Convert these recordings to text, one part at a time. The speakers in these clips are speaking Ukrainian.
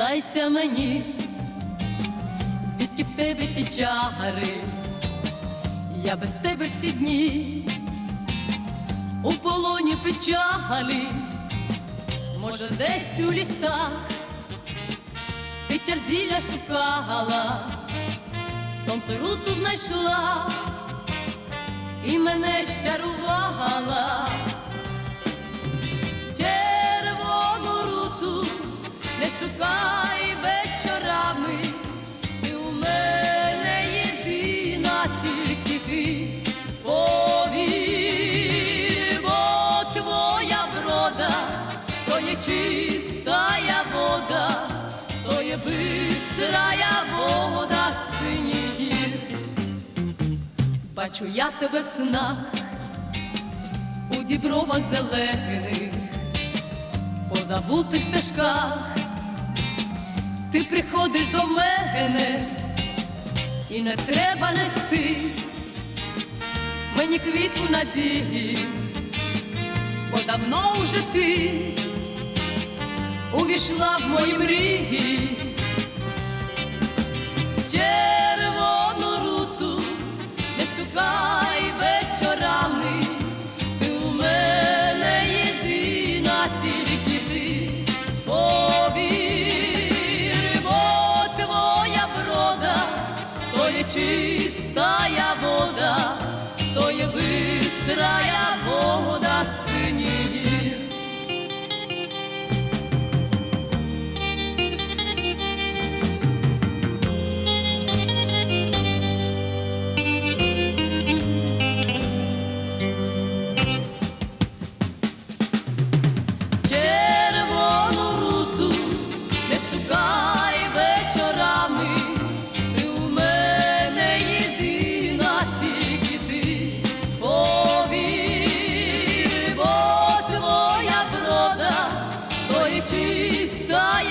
признайся мені, звідки в тебе ті чари, я без тебе всі дні, у полоні печалі, може, десь у лісах, ти чарзіля шукала, сонце руту знайшла і мене щарувала. Не шукай вечорами, ти у мене єдина, тільки ти повір, твоя врода, то є чистая вода, то є бистрая вода синіх гір. Бачу я тебе в снах, у дібровах зелених, по забутих стежках, ти приходиш до мене, і не треба нести мені квітку надії, бо давно вже ти увійшла в мої мрії. Чистая вода,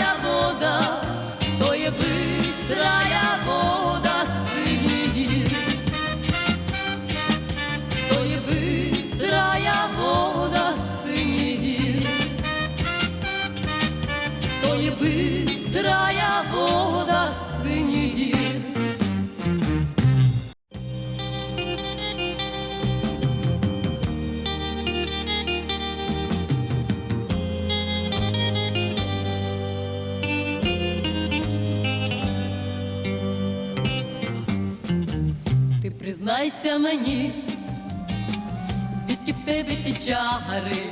признайся мені, звідки в тебе ті чари,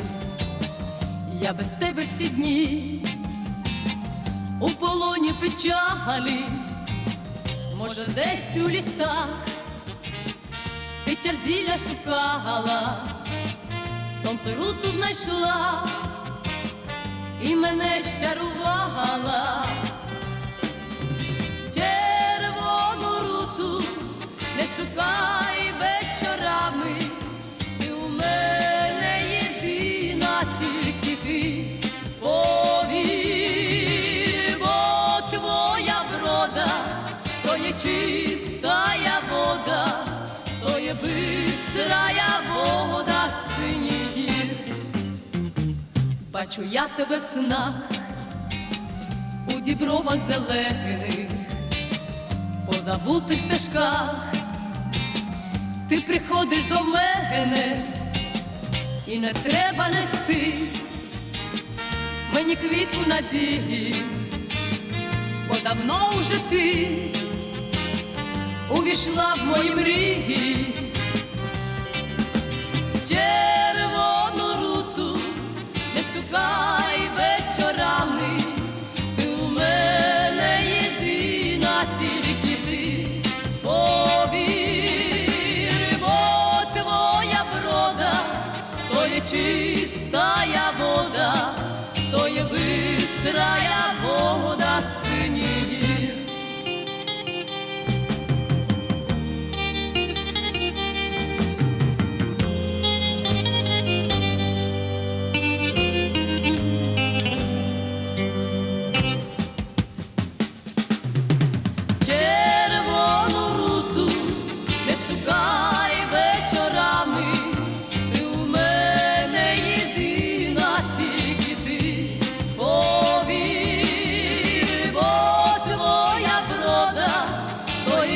я без тебе всі дні, у полоні печалі, може, десь у лісах, ти чарзіля шукала, сонце руту знайшла і мене щарувала. Шукай вечорами, ти у мене єдина, тільки ти. Повір, бо твоя врода, то є чистая вода, то є бистрая вода синіх. Бачу я тебе в снах, у дібровах зелених, по забутих стежках, ти приходиш до мене, і не треба нести мені квітку надії, бо давно вже ти увійшла в мої мрії.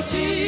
noite.